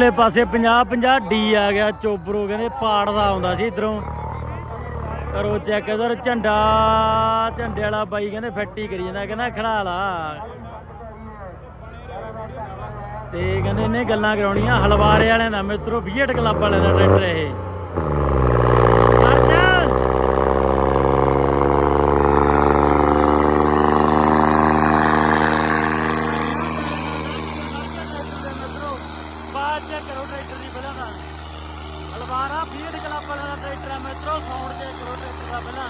ਲੈ ਪਾਸੇ 50 50 ਡੀ ਆ ਗਿਆ ਚੋਬਰੋ ਕਹਿੰਦੇ ਪਾੜ ਦਾ ਆਉਂਦਾ ਸੀ ਇਧਰੋਂ। ਕਰੋ ਚੈੱਕ ਇਧਰ, ਝੰਡਾ, ਝੰਡੇ ਵਾਲਾ ਬਾਈ ਕਹਿੰਦੇ ਫੱਟੀ ਕਰੀ ਜਾਂਦਾ, ਕਹਿੰਦਾ ਖੜਾ ਲਾ। ਤੇ ਕਹਿੰਦੇ ਇਹਨੇ ਗੱਲਾਂ ਕਰਾਉਣੀਆਂ, ਹਲਵਾਰੇ ਵਾਲਿਆਂ ਦਾ ਮਿੱਤਰੋ 20 ਕਲੱਬ ਵਾਲਿਆਂ ਦਾ ਟਰੈਕਟਰ ਇਹ। ਚੈੱਕ ਕਰੋ ਟਰੈਕਟਰ ਦੀ ਪਹਿਲਾਂ ਦਾ ਹਲਵਾਰਾ 20 ਕਲੱਬ ਵਾਲਿਆਂ ਦਾ ਟਰੈਕਟਰ ਹੈ ਮਿੱਤਰੋ ਸਾਊਂਡ ਚੈੱਕ ਕਰੋ ਟਰੈਕਟਰ ਦਾ ਪਹਿਲਾਂ।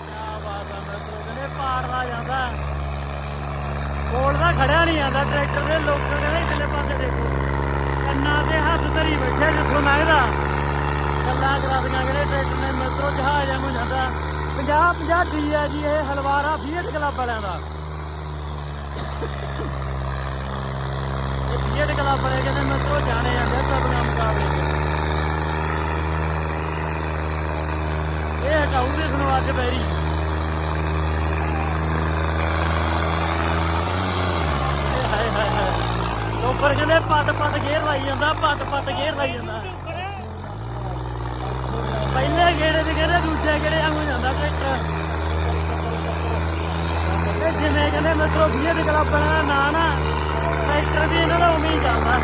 ਕੀ ਬਾਤ ਹੈ ਮਿੱਤਰੋ, ਕਹਿੰਦੇ ਪਾੜ ਜਾਂਦਾ। ਕੋਲ ਦਾ ਖੜਿਆ ਨਹੀਂ ਜਾਂਦਾ ਟਰੈਕਟਰ ਦੇ, ਲੋਕ ਕਹਿੰਦੇ ਇਧਰਲੇ ਪਾਸੇ ਦੇਖੋ। ਕੰਨਾਂ ਤੇ ਹੱਥ ਧਰੀ ਬੈਠੇ ਜਿੱਥੋਂ ਲੰਘਦਾ। ਗੱਲਾਂ ਕਰਾਦੀਆਂ ਕਹਿੰਦੇ ਟਰੈਕਟਰ ਨੇ, ਮਿੱਤਰੋ, ਜਹਾਜ਼ ਨੂੰ ਜਾਂਦਾ। 50 50 ਡੀ ਆ ਜੀ ਇਹ ਹਲਵਾਰਾ 20 ਕਲੱਬ ਵਾਲਿਆਂ ਦਾ। ਇਹ 20 ਕਲੱਬ ਵਾਲੇ ਕਹਿੰਦੇ ਮਿੱਤਰੋ ਜਾਣੇ ਜਾਂਦੇ ਕਬਲਾਂ ਮੁਕਾਬਲੇ। 'ਚ। ਇਹ ਹਟਾਊ ਸੁਣੋ ਅੱਜ ਬੈਰੀ ਇਹ ਕਹਿੰਦੇ ਪੱਟ ਪੱਟ ਗੇਰ ਲਾਈ ਜਾਂਦਾ ਪੱਟ ਪੱਟ ਗੇਰ ਲਾਈ ਜਾਂਦਾ। ਪਹਿਲੇ ਗੇੜੇ ਤੇ ਕਹਿੰਦੇ ਦੂਜੇ ਗੇੜੇ ਵਾਂਗੂ ਜਾਂਦਾ ਟਰੈਕਟਰ। ਜਿਵੇਂ ਕਹਿੰਦੇ ਮਿੱਤਰੋ 20 ਦੇ ਕਲੱਬਾਂ ਦਾ ਨਾਂ ਨਾ। ਟਰੈਕਟਰ ਵੀ ਇਹਨਾਂ ਦਾ ਉਵੇਂ ਹੀ ਚੱਲਦਾ।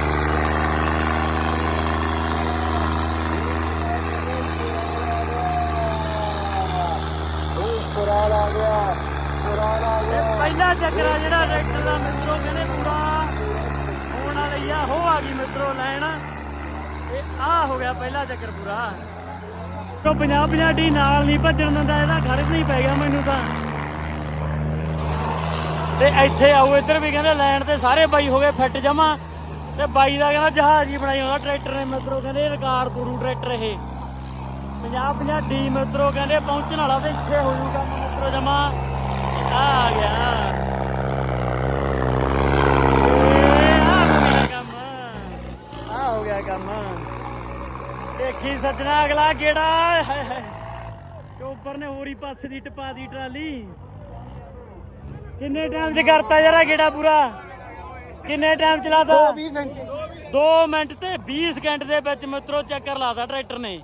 ਪੁਰਾਣ ਆ ਗਿਆ ਪੁਰਾਣ ਆ ਇਹ ਪਹਿਲਾ ਚੱਕਰ ਆ ਜਿਹੜਾ ਟਰੈਕਟਰ ਦਾ ਮਿੱਤਰੋ, ਕਹਿੰਦੇ ਪੂਰਾ ਹੋਣ ਵਾਲੀ ਆ ਹੋ ਆ ਗਈ ਮਿੱਤਰੋ ਲੈਣ। ਤੇ ਆ ਹੋ ਗਿਆ ਪਹਿਲਾ ਚੱਕਰ ਪੂਰਾ। ਤੋਂ 50 50 ਡੀ ਨਾਲ ਨਹੀਂ ਭੱਜਣ ਦਿੰਦਾ, ਇਹਦਾ ਖੜਕ ਨਹੀਂ ਪੈ ਗਿਆ ਮੈਨੂੰ ਤਾਂ। ਤੇ ਇੱਥੇ ਆਓ, ਇੱਧਰ ਵੀ ਕਹਿੰਦੇ ਲੈਣ ਤੇ ਸਾਰੇ ਬਾਈ ਹੋ ਗਏ, ਫਿੱਟ ਜਮਾ। ਤੇ ਬਾਈ ਦਾ ਕਹਿੰਦਾ ਜਹਾਜ਼ ਹੀ ਬਣਾਈ ਹੁੰਦਾ ਟਰੈਕਟਰ ਨੇ ਮਿੱਤਰੋ ਕਹਿੰਦੇ ਰਿਕਾਰਡ ਤੋੜੂ ਟਰੈਕਟਰ ਇਹ। 50 50 ਡੀ ਮਿੱਤਰੋ ਕਹਿੰਦੇ, ਪਹੁੰਚਣ ਵਾਲਾ ਤੇ ਇੱਥੇ ਹੋ ਜੂਗਾ ਮਿੱਤਰੋ ਜਮਾ। ਆ ਗਿਆ। ਕੰਮ ਆ ਹੋ ਗਿਆ ਕੰਮ। ਦੇਖੀ ਸੱਜਣਾ ਅਗਲਾ ਕਿਹੜਾ। ਹਾਏ ਨੇ ਹੋਰੀ ਪਾਸੇ ਦੀ ਟਪਾ ਦੀ ਟਰਾਲੀ। ਕਿੰਨੇ ਟਾਈਮ ਚ ਕਰਤਾ ਯਾਰ ਆਹ ਗੇੜਾ ਪੂਰਾ? ਕਿੰਨੇ ਟਾਈਮ 20 ਘੰਟੇ 2 ਮਿੰਟ ਤੇ 20 ਸਕਿੰਟ ਦੇ ਵਿੱਚ ਮਿੱਤਰੋ ਚੱਕਰ ਲਾਤਾ ਟਰੈਕਟਰ ਨੇ।